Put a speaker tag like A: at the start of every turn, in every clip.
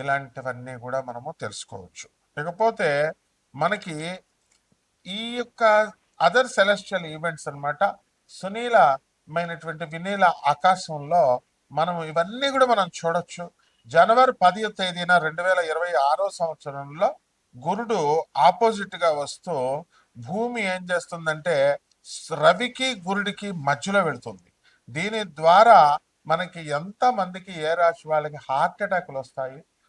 A: ఇలాంటివన్నీ కూడా మనము తెలుసుకోవచ్చు. ఇకపోతే మనకి ఈ యొక్క అదర్ సెలెస్టియల్ ఈవెంట్స్ అనమాట సునీలమైనటువంటి వినీల ఆకాశంలో మనం ఇవన్నీ కూడా మనం చూడొచ్చు. జనవరి పదివ తేదీన రెండు వేల ఇరవై ఆరో సంవత్సరంలో గురుడు ఆపోజిట్గా వస్తూ భూమి ఏం చేస్తుందంటే రవికి గురుడికి మధ్యలో వెళుతుంది. దీని ద్వారా మనకి ఎంతమందికి ఏ రాశి వాళ్ళకి హార్ట్ అటాక్లు వస్తాయి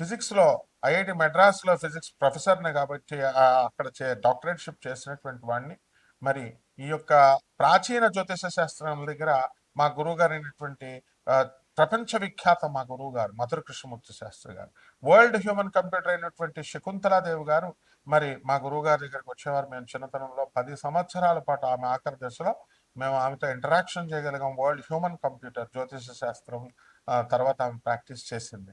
A: ఫిజిక్స్లో ఐఐటి మెడ్రాస్లో ఫిజిక్స్ ప్రొఫెసర్ని కాబట్టి అక్కడ చే డాక్టరేట్షిప్ చేసినటువంటి వాడిని. మరి ఈ యొక్క ప్రాచీన జ్యోతిష శాస్త్రం దగ్గర మా గురువు గారు అయినటువంటి ప్రపంచ విఖ్యాత మా గురువు గారు మధుర కృష్ణమూర్తి శాస్త్రి గారు. వరల్డ్ హ్యూమన్ కంప్యూటర్ అయినటువంటి శకుంతలాదేవి గారు మరి మా గురువు గారి దగ్గరికి వచ్చేవారు. మేము చిన్నతనంలో పది సంవత్సరాల పాటు ఆమె ఆఖరి దశలో మేము ఆమెతో ఇంటరాక్షన్ చేయగలిగాం. వరల్డ్ హ్యూమన్ కంప్యూటర్ జ్యోతిష శాస్త్రం తర్వాత ఆమె ప్రాక్టీస్ చేసింది.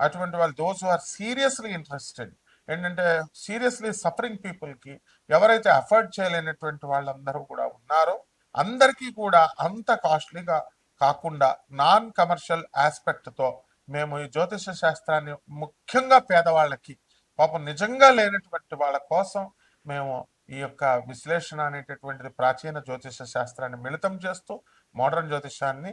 A: అటువంటి వాళ్ళు దోస్ ఆర్ సీరియస్లీ ఇంట్రెస్టెడ్ ఏంటంటే సీరియస్లీ సఫరింగ్ పీపుల్కి ఎవరైతే అఫోర్డ్ చేయలేనటువంటి వాళ్ళందరూ కూడా ఉన్నారో అందరికీ కూడా అంత కాస్ట్లీగా కాకుండా నాన్ కమర్షియల్ ఆస్పెక్ట్తో మేము ఈ జ్యోతిష శాస్త్రాన్ని ముఖ్యంగా పేదవాళ్ళకి పాపం నిజంగా లేనటువంటి వాళ్ళ కోసం మేము ఈ యొక్క విశ్లేషణ అనేటటువంటిది ప్రాచీన జ్యోతిష శాస్త్రాన్ని మిళితం చేస్తూ మోడర్న్ జ్యోతిషాన్ని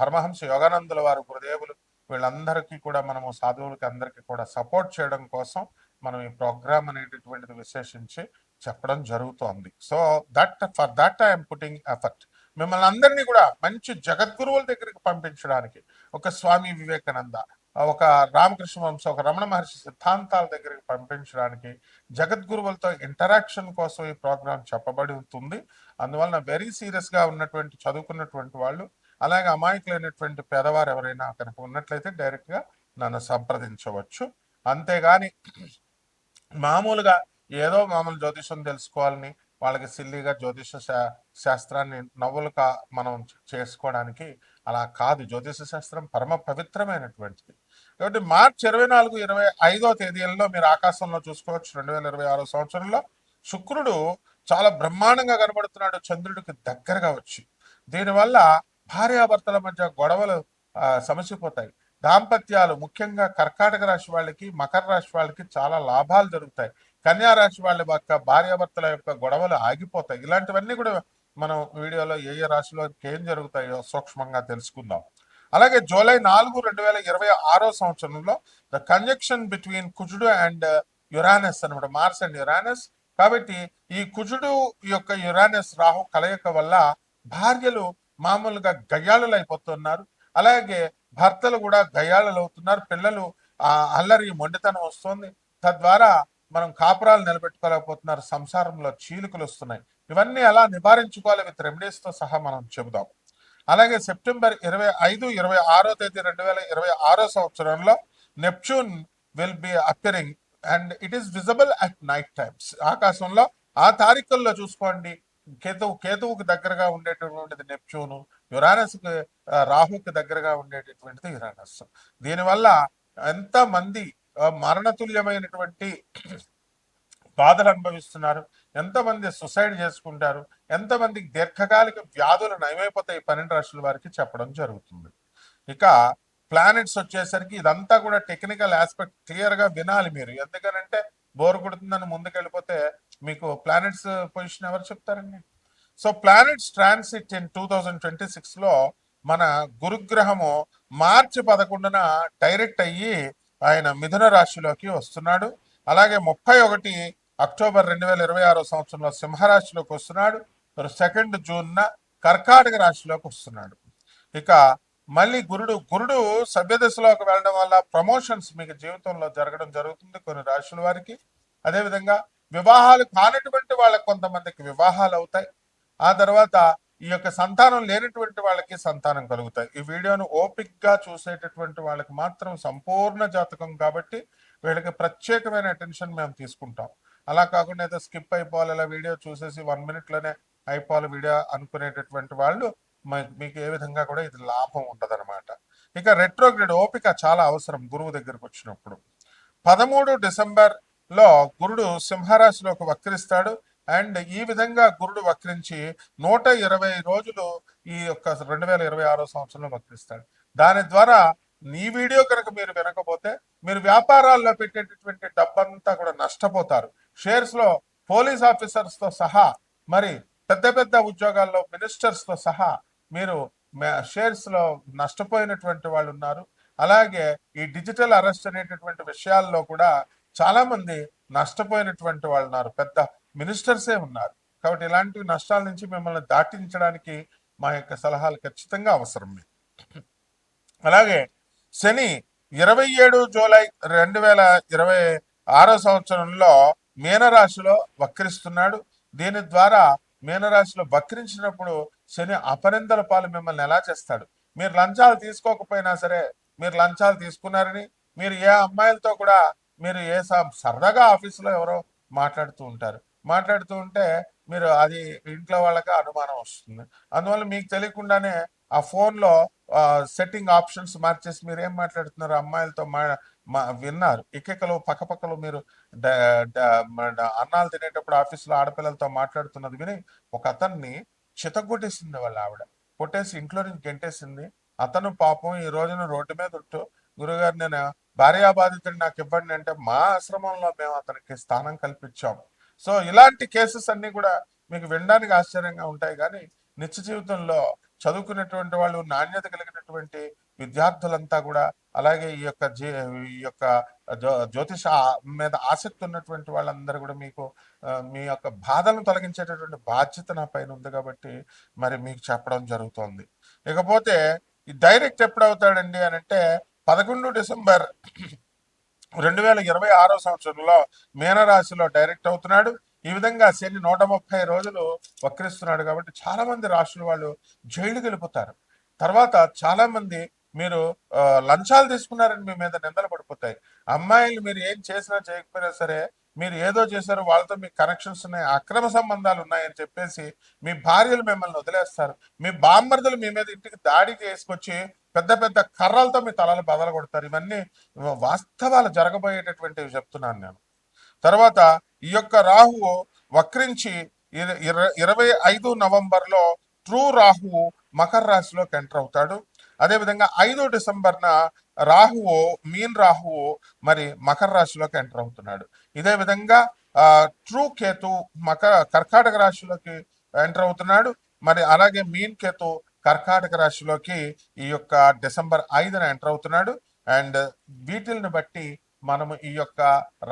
A: పరమహంస యోగానందుల వారు గురుదేవులు వీళ్ళందరికీ కూడా మనము సాధువులకి అందరికీ కూడా సపోర్ట్ చేయడం కోసం మనం ఈ ప్రోగ్రామ్ అనేటటువంటిది విశేషించి చెప్పడం జరుగుతోంది. So that for that I'm putting effort. మిమ్మల్ని అందరినీ కూడా మంచి జగద్గురువుల దగ్గరికి పంపించడానికి ఒక స్వామి వివేకానంద ఒక రామకృష్ణ వంశ ఒక రమణ మహర్షి సిద్ధాంతాల దగ్గరికి పంపించడానికి జగద్గురువులతో ఇంటరాక్షన్ కోసం ఈ ప్రోగ్రాం చెప్పబడి ఉంటుంది. అందువలన వెరీ సీరియస్గా ఉన్నటువంటి చదువుకున్నటువంటి వాళ్ళు అలాగే అమాయకులైనటువంటి పేదవారు ఎవరైనా కనుక ఉన్నట్లయితే డైరెక్ట్గా నన్ను సంప్రదించవచ్చు. అంతేగాని మామూలుగా ఏదో మామూలు జ్యోతిషం తెలుసుకోవాలని వాళ్ళకి సిల్లీగా జ్యోతిష శా- శాస్త్రాన్ని నవ్వులుగా మనం చేసుకోవడానికి అలా కాదు. జ్యోతిష శాస్త్రం పరమ పవిత్రమైనటువంటిది. కాబట్టి మార్చి ఇరవై నాలుగు ఇరవై ఐదో తేదీలలో మీరు ఆకాశంలో చూసుకోవచ్చు. రెండు వేల ఇరవై ఆరో సంవత్సరంలో శుక్రుడు చాలా బ్రహ్మాండంగా కనబడుతున్నాడు. చంద్రుడికి దగ్గరగా వచ్చి. దీనివల్ల భార్యాభర్తల మధ్య గొడవలు సమసిపోతాయి. దాంపత్యాలు ముఖ్యంగా కర్కాటక రాశి వాళ్ళకి మకర రాశి వాళ్ళకి చాలా లాభాలు జరుగుతాయి. కన్యా రాశి వాళ్ళ యొక్క భార్యాభర్తల యొక్క గొడవలు ఆగిపోతాయి. ఇలాంటివన్నీ కూడా మనం వీడియోలో ఏ ఏ రాశిలో ఏం జరుగుతాయో సూక్ష్మంగా తెలుసుకుందాం. అలాగే జూలై నాలుగు రెండు వేల ఇరవై ఆరో సంవత్సరంలో ద కంజక్షన్ బిట్వీన్ కుజుడు అండ్ యురానస్ అనమాట మార్స్ అండ్ యురానస్. కాబట్టి ఈ కుజుడు యొక్క యురానస్ రాహు కలయిక వల్ల భార్యలు మామూలుగా గయ్యాళులు అయిపోతున్నారు అలాగే భర్తలు కూడా గయ్యాళులు అవుతున్నారు పిల్లలు ఆ అల్లరి మొండితనం వస్తుంది. తద్వారా మనం కాపురాలు నిలబెట్టుకోలేకపోతున్నారు. సంసారంలో చీలికలు వస్తున్నాయి. ఇవన్నీ ఎలా నివారించుకోవాలి విత్ రెమెడీస్తో సహా మనం చెబుదాం. అలాగే సెప్టెంబర్ ఇరవై ఐదు ఇరవై ఆరో తేదీ రెండు వేల ఇరవై ఆరో సంవత్సరంలో Neptune will be appearing and it is visible at night times ఆకాశంలో ఆ తారీఖుల్లో చూసుకోండి. కేతువు కేతువుకు దగ్గరగా ఉండేటటువంటిది నెప్ట్యూను యురానస్కి రాహుకి దగ్గరగా ఉండేటటువంటిది యురానస్. దీనివల్ల ఎంత మంది మరణతుల్యమైనటువంటి బాధలు అనుభవిస్తున్నారు? ఎంతమంది సుసైడ్ చేసుకుంటారు? ఎంతమందికి దీర్ఘకాలిక వ్యాధులు నయమైపోతాయి? పన్నెండు రాష్ట్రాల వారికి చెప్పడం జరుగుతుంది. ఇక ప్లానెట్స్ వచ్చేసరికి ఇదంతా కూడా టెక్నికల్ ఆస్పెక్ట్ క్లియర్గా వినాలి మీరు. ఎందుకనంటే బోర్ కొడుతుందని ముందుకెళ్ళిపోతే మీకు ప్లానెట్స్ పొజిషన్ ఎవరు చెప్తారండి? So planets transit in two thousand twenty సిక్స్లో మన గురుగ్రహము మార్చి పదకొండున డైరెక్ట్ అయ్యి ఆయన మిథున రాశిలోకి వస్తున్నాడు. అలాగే ముప్పై ఒకటి అక్టోబర్ రెండు వేల ఇరవై ఆరో సంవత్సరంలో సింహరాశిలోకి వస్తున్నాడు. సెకండ్ జూన్న కర్కాటక రాశిలోకి వస్తున్నాడు. ఇక మళ్ళీ గురుడు గురుడు సభ్యదశలోకి వెళ్ళడం వల్ల ప్రమోషన్స్ మీకు జీవితంలో జరగడం జరుగుతుంది కొన్ని రాశుల వారికి. అదేవిధంగా వివాహాలు కానటువంటి వాళ్ళకి కొంతమందికి వివాహాలు అవుతాయి. ఆ తర్వాత ఈ యొక్క సంతానం లేనటువంటి వాళ్ళకి సంతానం కలుగుతాయి. ఈ వీడియోను ఓపిక్గా చూసేటటువంటి వాళ్ళకి మాత్రం సంపూర్ణ జాతకం కాబట్టి వీళ్ళకి ప్రత్యేకమైన అటెన్షన్ మేము తీసుకుంటాం. అలా కాకుండా ఏదో స్కిప్ అయిపోవాలి ఇలా వీడియో చూసేసి వన్ మినిట్లోనే అయిపోవాలి వీడియో అనుకునేటటువంటి వాళ్ళు మీకు ఏ విధంగా కూడా ఇది లాభం ఉండదన్నమాట ఇక రెట్రోగ్రేడ్ ఓపిక చాలా అవసరం గురువు దగ్గరకు వచ్చినప్పుడు. పదమూడు డిసెంబర్లో గురుడు సింహరాశిలోకి వక్రిస్తాడు. అండ్ ఈ విధంగా గురుడు వక్రించి నూట ఇరవై రోజులు ఈ యొక్క రెండు వేల ఇరవై ఆరో సంవత్సరంలో వక్రిస్తాడు. దాని ద్వారా నీ వీడియో కనుక మీరు వినకపోతే మీరు వ్యాపారాల్లో పెట్టేటటువంటి డబ్బంతా కూడా నష్టపోతారు. షేర్స్లో పోలీస్ ఆఫీసర్స్తో సహా మరి పెద్ద పెద్ద ఉద్యోగాల్లో మినిస్టర్స్తో సహా మీరు షేర్స్లో నష్టపోయినటువంటి వాళ్ళు ఉన్నారు. అలాగే ఈ డిజిటల్ అరెస్ట్ అనేటటువంటి విషయాల్లో కూడా చాలా మంది నష్టపోయినటువంటి వాళ్ళు ఉన్నారు. పెద్ద మినిస్టర్సే ఉన్నారు. కాబట్టి ఇలాంటి నష్టాల నుంచి మిమ్మల్ని దాటించడానికి మా యొక్క సలహాలు ఖచ్చితంగా అవసరం. మీకు అలాగే శని ఇరవై ఏడు జూలై రెండు వేల ఇరవై ఆరో సంవత్సరంలో మీనరాశిలో వక్రిస్తున్నాడు. దీని ద్వారా మీనరాశిలో వక్రించినప్పుడు శని అపరిందల పాలు మిమ్మల్ని ఎలా చేస్తాడు? మీరు లంచాలు తీసుకోకపోయినా సరే మీరు లంచాలు తీసుకున్నారని మీరు ఏ అమ్మాయిలతో కూడా మీరు ఏ స- సరదాగా ఆఫీసులో ఎవరో మాట్లాడుతూ ఉంటారు. మాట్లాడుతూ ఉంటే మీరు అది ఇంట్లో వాళ్ళకి అనుమానం వస్తుంది. అందువల్ల మీకు తెలియకుండానే ఆ ఫోన్లో సెట్టింగ్ ఆప్షన్స్ మార్చేసి మీరు ఏం మాట్లాడుతున్నారు? అమ్మాయిలతో మా విన్నారు. ఇకెకలు పక్కపక్కలు మీరు అన్నాలు తినేటప్పుడు ఆఫీస్లో ఆడపిల్లలతో మాట్లాడుతున్నది విని ఒక అతన్ని చితగొట్టేసింది వాళ్ళ ఆవిడ. కొట్టేసి ఇంట్లో నుంచి గెంటేసింది. అతను పాపం ఈ రోజున రోడ్డు మీద ఉంటూ గురుగారు నేను భార్యాబాధితుడు నాకు ఇవ్వండి అంటే మా ఆశ్రమంలో మేము అతనికి స్థానం కల్పించాము సో ఇలాంటి కేసెస్ అన్ని కూడా మీకు వినడానికి ఆశ్చర్యంగా ఉంటాయి. కానీ నిత్య జీవితంలో చదువుకునేటువంటి వాళ్ళు నాణ్యత కలిగినటువంటి విద్యార్థులంతా కూడా అలాగే ఈ యొక్క జీ ఈ యొక్క జ్యోతిష మీద ఆసక్తి ఉన్నటువంటి వాళ్ళందరూ కూడా మీకు మీ యొక్క బాధలను తొలగించేటటువంటి బాధ్యత నా పైన ఉంది కాబట్టి మరి మీకు చెప్పడం జరుగుతోంది. ఇకపోతే ఈ డైరెక్ట్ ఎప్పుడు అవుతాడండి అని అంటే పదకొండు డిసెంబర్ రెండు వేల ఇరవై ఆరో సంవత్సరంలో మీనరాశిలో డైరెక్ట్ అవుతున్నాడు. ఈ విధంగా శని నూట ముప్పై రోజులు వక్రిస్తున్నాడు కాబట్టి చాలా మంది రాశుల వాళ్ళు జైలుకి వెళ్ళిపోతారు. తర్వాత చాలా మంది మీరు లంచాలు తీసుకున్నారని మీ మీద నిందలు పడిపోతాయి. అమ్మాయిలు మీరు ఏం చేసినా చేయకపోయినా సరే మీరు ఏదో చేశారు వాళ్ళతో మీకు కనెక్షన్స్ ఉన్నాయి అక్రమ సంబంధాలు ఉన్నాయని చెప్పేసి మీ భార్యలు మిమ్మల్ని వదిలేస్తారు. మీ బామ్మర్దులు మీ మీద ఇంటికి దాడి చేసుకొచ్చి పెద్ద పెద్ద కర్రలతో మీ తలలు బదలు కొడతారు. ఇవన్నీ వాస్తవాలు జరగబోయేటటువంటివి చెప్తున్నాను నేను. తర్వాత ఈ యొక్క రాహువు వక్రించి ఇరవై ఐదు నవంబర్లో ట్రూ రాహువు మకర రాశిలోకి ఎంటర్ అవుతాడు. అదేవిధంగా ఐదో డిసెంబర్న రాహువు మీన్ రాహువు మరి మకర రాశిలోకి ఎంటర్ అవుతున్నాడు. ఇదే విధంగా ట్రూ కేతు మకర కర్కాటక రాశిలోకి ఎంటర్ అవుతున్నాడు. మరి అలాగే మీన్ కేతు కర్కాటక రాశిలోకి ఈ యొక్క డిసెంబర్ ఐదున ఎంటర్ అవుతున్నాడు. అండ్ వీటిల్ని బట్టి మనము ఈ యొక్క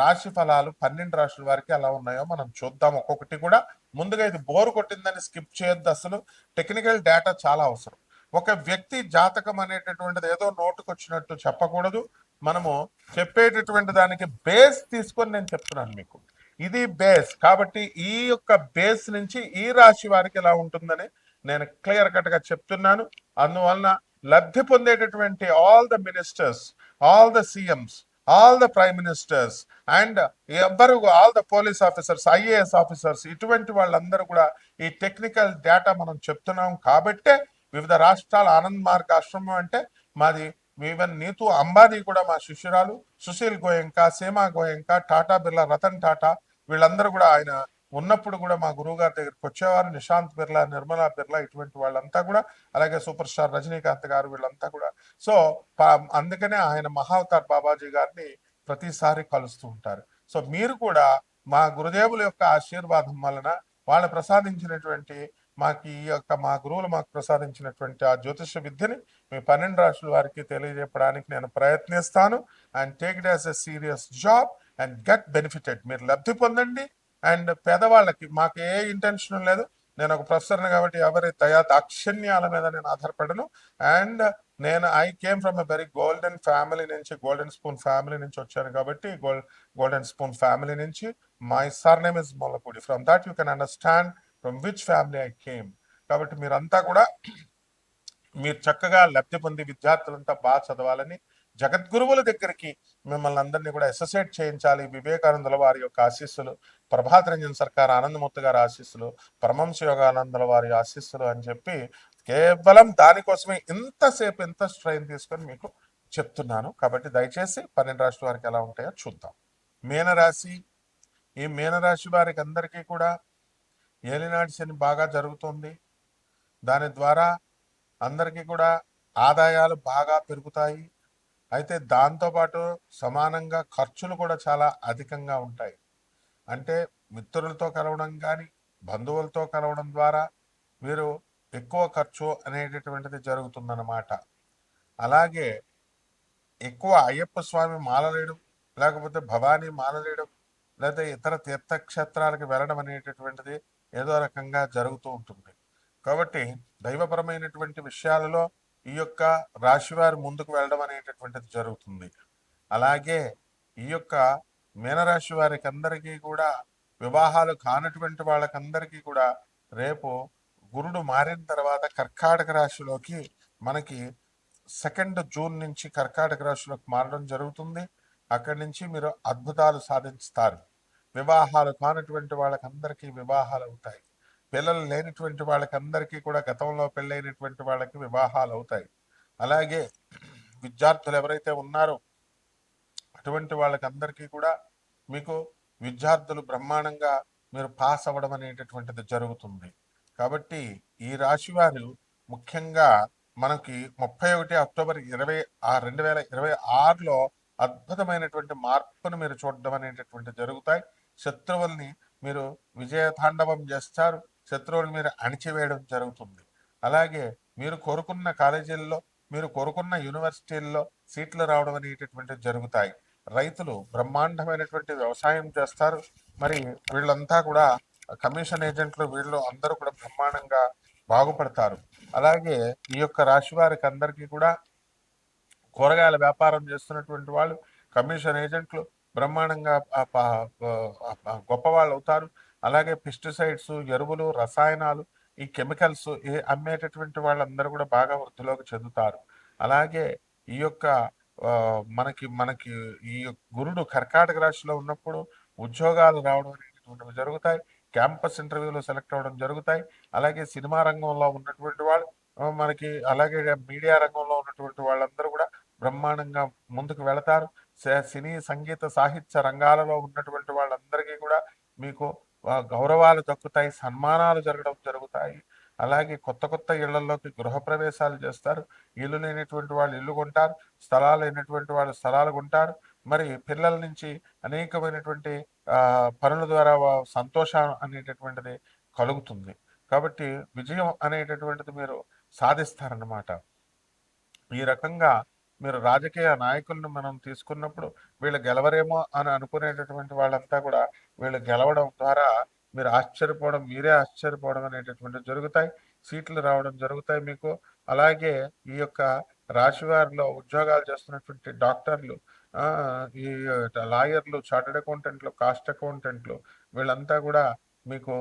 A: రాశి ఫలాలు పన్నెండు రాశుల వారికి ఎలా ఉన్నాయో మనం చూద్దాం. ఒక్కొక్కటి కూడా ముందుగా ఇది బోరు కొట్టిందని స్కిప్ చేయొద్దు అసలు. టెక్నికల్ డేటా చాలా అవసరం. ఒక వ్యక్తి జాతకం అనేటటువంటిది ఏదో నోటుకు వచ్చినట్టు చెప్పకూడదు. మనము చెప్పేటటువంటి దానికి బేస్ తీసుకొని నేను చెప్తున్నాను మీకు. ఇది బేస్ కాబట్టి ఈ యొక్క బేస్ నుంచి ఈ రాశి వారికి ఎలా ఉంటుందని నేను క్లియర్ కట్గా చెప్తున్నాను. అందువలన లబ్ధి పొందేటటువంటి all the ministers all the CMs all the prime ministers and ఎవ్వరు all the police officers IAS officers ఇటువంటి వాళ్ళందరూ కూడా ఈ టెక్నికల్ డేటా మనం చెప్తున్నాం కాబట్టే వివిధ రాష్ట్రాల ఆనంద్ మార్గ్ ఆశ్రమం అంటే మాది ఈవెన్ నీతూ అంబానీ కూడా మా శిష్యురాలు సుశీల్ గోయంక సీమా గోయంక టాటా బిర్లా రతన్ టాటా వీళ్ళందరూ కూడా ఆయన ఉన్నప్పుడు కూడా మా గురువు గారి దగ్గరికి వచ్చేవారు. నిశాంత్ బిర్లా నిర్మలా బిర్లా ఇటువంటి వాళ్ళంతా కూడా అలాగే సూపర్ స్టార్ రజనీకాంత్ గారు వీళ్ళంతా కూడా. సో పా- అందుకనే ఆయన మహావతార్ బాబాజీ గారిని ప్రతిసారి కలుస్తూ ఉంటారు. సో మీరు కూడా మా గురుదేవుల యొక్క ఆశీర్వాదం వలన వాళ్ళు ప్రసాదించినటువంటి మాకు ఈ యొక్క మా గురువులు మాకు ప్రసాదించినటువంటి ఆ జ్యోతిష విద్యని మీ పన్నెండు రాష్ట్రాల వారికి తెలియజెప్పడానికి నేను ప్రయత్నిస్తాను. And take it as a serious job and get benefited మీరు లబ్ధి పొందండి. అండ్ పేదవాళ్ళకి మాకు ఏ ఇంటెన్షన్ లేదు. నేను ఒక ప్రొఫెసర్ని కాబట్టి ఎవరి దయా దాక్షిణ్యాల మీద నేను ఆధారపడను. అండ్ నేను I came from a very golden family నుంచి గోల్డెన్ స్పూన్ ఫ్యామిలీ నుంచి వచ్చాను కాబట్టి గోల్డ్ గోల్డెన్ స్పూన్ ఫ్యామిలీ నుంచి. My surname is Mollapudi from that you can understand from which family I came కాబట్టి మీరంతా కూడా మీరు చక్కగా లబ్ధి పొంది విద్యార్థులంతా బాగా చదవాలని జగద్గురువుల దగ్గరికి మిమ్మల్ని అందరినీ కూడా అసోసియేట్ చేయించాలి. వివేకానందుల వారి యొక్క ఆశీస్సులు ప్రభాత్ రంజన్ సర్కార్ ఆనందమూర్తి గారి ఆశీస్సులు పరమంశ యోగానందుల వారి ఆశీస్సులు అని చెప్పి కేవలం దానికోసమే ఇంతసేపు ఎంత స్ట్రైన్ తీసుకొని మీకు చెప్తున్నాను. కాబట్టి దయచేసి పన్నెండు రాష్ట్ర వారికి ఎలా ఉంటాయో చూద్దాం. మీనరాశి ఈ మీనరాశి వారికి అందరికీ కూడా ఏలినాటి శని బాగా జరుగుతుంది. దాని ద్వారా అందరికీ కూడా ఆదాయాలు బాగా పెరుగుతాయి. అయితే దాంతోపాటు సమానంగా ఖర్చులు కూడా చాలా అధికంగా ఉంటాయి. అంటే మిత్రులతో కలవడం కానీ బంధువులతో కలవడం ద్వారా వీరు ఎక్కువ ఖర్చు అనేటటువంటిది జరుగుతుందన్నమాట. అలాగే ఎక్కువ అయ్యప్ప స్వామి మాలలేయడం లేకపోతే భవానీ మాలలేయడం లేదా ఇతర తీర్థక్షేత్రాలకు వెళ్ళడం అనేటటువంటిది ఏదో రకంగా జరుగుతూ ఉంటుంది. కాబట్టి దైవపరమైనటువంటి విషయాలలో ఈ యొక్క రాశివారు ముందుకు వెళ్ళడం అనేటటువంటిది జరుగుతుంది. అలాగే ఈ యొక్క మీనరాశి వారికి అందరికీ కూడా వివాహాలు కానటువంటి వాళ్ళకందరికీ కూడా రేపు గురుడు మారిన తర్వాత కర్కాటక రాశిలోకి మనకి సెకండ్ జూన్ నుంచి కర్కాటక రాశిలోకి మారడం జరుగుతుంది. అక్కడి నుంచి మీరు అద్భుతాలు సాధిస్తారు. వివాహాలు కానటువంటి వాళ్ళకందరికీ వివాహాలు అవుతాయి. పిల్లలు లేనటువంటి వాళ్ళకందరికీ కూడా గతంలో పెళ్ళైనటువంటి వాళ్ళకి వివాహాలు అవుతాయి. అలాగే విద్యార్థులు ఎవరైతే ఉన్నారో అటువంటి వాళ్ళకందరికీ కూడా మీకు విద్యార్థులు బ్రహ్మాండంగా మీరు పాస్ అవ్వడం అనేటటువంటిది జరుగుతుంది. కాబట్టి ఈ రాశి వారు ముఖ్యంగా మనకి ముప్పై ఒకటి అక్టోబర్ ఇరవై ఆ రెండు వేల ఇరవై ఆరులో అద్భుతమైనటువంటి మార్పును మీరు చూడడం అనేటటువంటి జరుగుతాయి. శత్రువుల్ని మీరు విజయతాండవం చేస్తారు శత్రువులు మీరు అణిచివేయడం జరుగుతుంది. అలాగే మీరు కోరుకున్న కాలేజీల్లో మీరు కోరుకున్న యూనివర్సిటీల్లో సీట్లు రావడం అనేటటువంటివి జరుగుతాయి. రైతులు బ్రహ్మాండమైనటువంటి వ్యవసాయం చేస్తారు. మరి వీళ్ళంతా కూడా కమిషన్ ఏజెంట్లు వీళ్ళు అందరూ కూడా బ్రహ్మాండంగా బాగుపడతారు. అలాగే ఈ యొక్క రాశి వారికి అందరికీ కూడా కూరగాయల వ్యాపారం చేస్తున్నటువంటి వాళ్ళు కమిషన్ ఏజెంట్లు బ్రహ్మాండంగా గొప్పవాళ్ళు గొప్ప వాళ్ళు అవుతారు అలాగే పెస్టిసైడ్స్ ఎరువులు రసాయనాలు ఈ కెమికల్స్ ఏ అమ్మేటటువంటి వాళ్ళందరూ కూడా బాగా వృద్ధిలోకి చెందుతారు. అలాగే ఈ యొక్క మనకి మనకి ఈ గురుడు కర్కాటక రాశిలో ఉన్నప్పుడు ఉద్యోగాలు రావడం అనేటటువంటివి జరుగుతాయి. క్యాంపస్ ఇంటర్వ్యూలో సెలెక్ట్ అవ్వడం జరుగుతాయి. అలాగే సినిమా రంగంలో ఉన్నటువంటి వాళ్ళు మనకి అలాగే మీడియా రంగంలో ఉన్నటువంటి వాళ్ళందరూ కూడా బ్రహ్మాండంగా ముందుకు వెళతారు. సినీ సంగీత సాహిత్య రంగాలలో ఉన్నటువంటి వాళ్ళందరికీ కూడా మీకు గౌరవాలు దక్కుతాయి సన్మానాలు జరగడం జరుగుతాయి. అలాగే కొత్త కొత్త ఇళ్ళలోకి గృహప్రవేశాలు చేస్తారు. ఇల్లు లేనటువంటి వాళ్ళు ఇల్లు కొంటారు స్థలాలు లేనటువంటి వాళ్ళు స్థలాలు కొంటారు. మరి పిల్లల నుంచి అనేకమైనటువంటి ఆ, పనుల ద్వారా సంతోషం అనేటటువంటిది కలుగుతుంది. కాబట్టి విజయం అనేటటువంటిది మీరు సాధిస్తారన్నమాట. ఈ రకంగా మీరు రాజకీయ నాయకులను మనం తీసుకున్నప్పుడు వీళ్ళు గెలవరేమో అని అనుకునేటటువంటి వాళ్ళంతా కూడా వీళ్ళు గెలవడం ద్వారా మీరు ఆశ్చర్యపోవడం మీరే ఆశ్చర్యపోవడం అనేటటువంటి జరుగుతాయి. సీట్లు రావడం జరుగుతాయి మీకు. అలాగే ఈ యొక్క రాశివారిలో ఉద్యోగాలు చేస్తున్నటువంటి డాక్టర్లు ఈ లాయర్లు చార్టెడ్ అకౌంటెంట్లు కాస్ట్ అకౌంటెంట్లు వీళ్ళంతా కూడా మీకు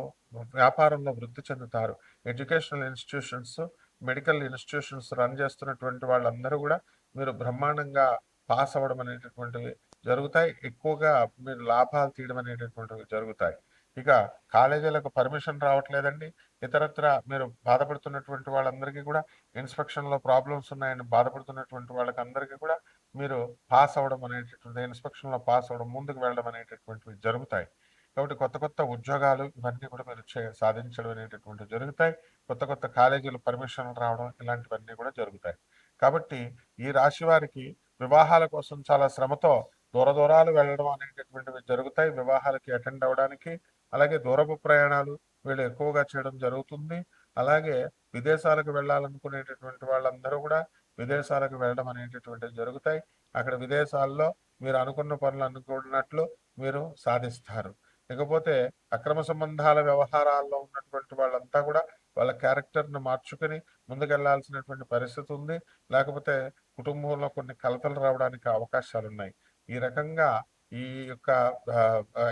A: వ్యాపారంలో వృద్ధి చెందుతారు. Educational institutions medical institutions run చేస్తున్నటువంటి వాళ్ళందరూ కూడా మీరు బ్రహ్మాండంగా పాస్ అవ్వడం అనేటటువంటివి జరుగుతాయి. ఎక్కువగా మీరు లాభాలు తీయడం అనేటటువంటివి జరుగుతాయి. ఇక కాలేజీలకు పర్మిషన్ రావట్లేదండి. ఇతరత్ర మీరు బాధపడుతున్నటువంటి వాళ్ళందరికీ కూడా ఇన్స్పెక్షన్లో ప్రాబ్లమ్స్ ఉన్నాయని బాధపడుతున్నటువంటి వాళ్ళకి అందరికీ కూడా మీరు పాస్ అవ్వడం అనేటటువంటి ఇన్స్పెక్షన్లో పాస్ అవ్వడం ముందుకు వెళ్ళడం అనేటటువంటివి జరుగుతాయి. కాబట్టి కొత్త కొత్త ఉద్యోగాలు ఇవన్నీ కూడా మీరు చే- సాధించడం అనేటటువంటివి జరుగుతాయి. కొత్త కొత్త కాలేజీలు పర్మిషన్ రావడం ఇలాంటివన్నీ కూడా జరుగుతాయి. కాబట్టి ఈ రాశి వారికి వివాహాల కోసం చాలా శ్రమతో దూర దూరాలు వెళ్ళడం అనేటటువంటివి జరుగుతాయి. వివాహాలకి అటెండ్ అవ్వడానికి అలాగే దూరపు ప్రయాణాలు వీళ్ళు ఎక్కువగా చేయడం జరుగుతుంది. అలాగే విదేశాలకు వెళ్ళాలనుకునేటటువంటి వాళ్ళందరూ కూడా విదేశాలకు వెళ్ళడం అనేటటువంటివి జరుగుతాయి. అక్కడ విదేశాల్లో మీరు అనుకున్న పనులు అనుకున్నట్లు మీరు సాధిస్తారు. ఇకపోతే అక్రమ సంబంధాల వ్యవహారాల్లో ఉన్నటువంటి వాళ్ళంతా కూడా వాళ్ళ క్యారెక్టర్ను మార్చుకుని ముందుకెళ్ళాల్సినటువంటి పరిస్థితి ఉంది లేకపోతే కుటుంబంలో కొన్ని కలతలు రావడానికి అవకాశాలు ఉన్నాయి ఈ రకంగా ఈ యొక్క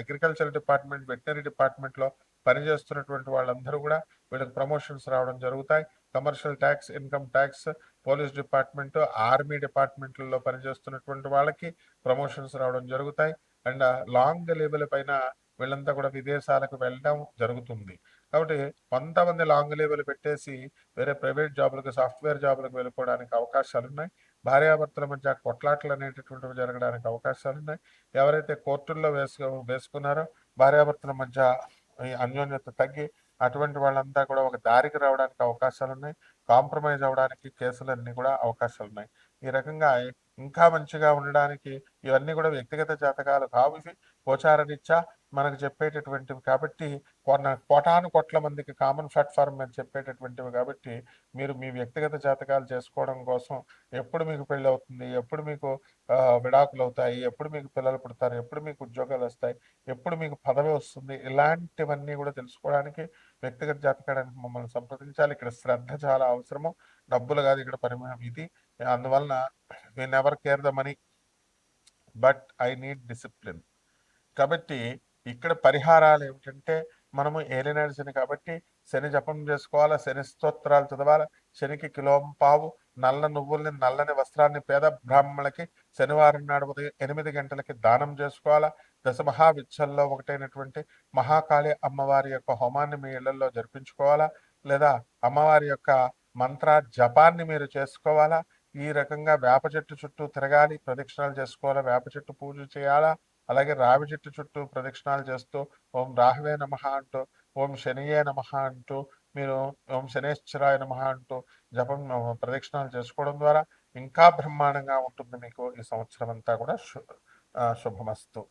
A: అగ్రికల్చర్ డిపార్ట్మెంట్ వెటనరీ డిపార్ట్మెంట్లో పనిచేస్తున్నటువంటి వాళ్ళందరూ కూడా వీళ్ళకి ప్రమోషన్స్ రావడం జరుగుతాయి. Commercial tax income tax police department army డిపార్ట్మెంట్లలో పనిచేస్తున్నటువంటి వాళ్ళకి ప్రమోషన్స్ రావడం జరుగుతాయి. అండ్ లాంగ్ లెవెల్ పైన వీళ్ళంతా కూడా విదేశాలకు వెళ్ళడం జరుగుతుంది. కాబట్టి కొంతమంది లాంగ్ లీవ్లు పెట్టేసి వేరే ప్రైవేట్ జాబులకు సాఫ్ట్వేర్ జాబులకు వెళ్ళిపోవడానికి అవకాశాలు ఉన్నాయి భార్యాభర్తల మధ్య కొట్లాటలు అనేటటువంటివి జరగడానికి అవకాశాలు ఉన్నాయి ఎవరైతే కోర్టుల్లో వేసు వేసుకున్నారో భార్యాభర్తల మధ్య అన్యోన్యత తగ్గి అటువంటి వాళ్ళంతా కూడా ఒక దారికి రావడానికి అవకాశాలు ఉన్నాయి కాంప్రమైజ్ అవ్వడానికి కేసులన్నీ కూడా అవకాశాలు ఉన్నాయి ఈ రకంగా ఇంకా మంచిగా ఉండడానికి ఇవన్నీ కూడా వ్యక్తిగత జాతకాలు కావు ఇవి. గోచారరీత్యా మనకు చెప్పేటటువంటివి కాబట్టి కొన కోటాను కోట్ల మందికి కామన్ ప్లాట్ఫామ్ మీద చెప్పేటటువంటివి కాబట్టి మీరు మీ వ్యక్తిగత జాతకాలు చేసుకోవడం కోసం ఎప్పుడు మీకు పెళ్ళి అవుతుంది ఎప్పుడు మీకు విడాకులు అవుతాయి ఎప్పుడు మీకు పిల్లలు పుడతారు ఎప్పుడు మీకు ఉద్యోగాలు వస్తాయి ఎప్పుడు మీకు పదవి వస్తుంది ఇలాంటివన్నీ కూడా తెలుసుకోవడానికి వ్యక్తిగత జాతకానికి మమ్మల్ని సంప్రదించాలి. ఇక్కడ శ్రద్ధ చాలా అవసరము. డబ్బులు కాదు ఇక్కడ పరిమాణం ఇది. అందువలన we never care the money but I need discipline కాబట్టి ఇక్కడ పరిహారాలు ఏమిటంటే మనము ఏలినాడు శని కాబట్టి శని జపం చేసుకోవాలా శని స్తోత్రాలు చదవాలా శనికి కిలోం పావు నల్ల నువ్వుల్ని నల్లని వస్త్రాన్ని పేద బ్రాహ్మణులకి శనివారం నాడు ఉదయం ఎనిమిది గంటలకి దానం చేసుకోవాలా. దశ మహావిచ్చల్లో ఒకటైనటువంటి మహాకాళి అమ్మవారి యొక్క హోమాన్ని మీ ఇళ్ళలో జరిపించుకోవాలా లేదా అమ్మవారి యొక్క మంత్ర జపాన్ని మీరు చేసుకోవాలా ఈ రకంగా వేప చెట్టు చుట్టూ తిరగాలి ప్రదక్షిణాలు చేసుకోవాలా వేప చెట్టు పూజ చేయాలా అలాగే రావి చెట్టు చుట్టూ ప్రదక్షిణాలు చేస్తూ ఓం రాహవే నమ అంటూ ఓం శనియే నమ అంటూ మీరు ఓం శనేశ్వరాయ నమ అంటూ జపం ప్రదక్షిణాలు చేసుకోవడం ద్వారా ఇంకా బ్రహ్మాండంగా ఉంటుంది మీకు ఈ సంవత్సరం అంతా కూడా శుభమస్తు.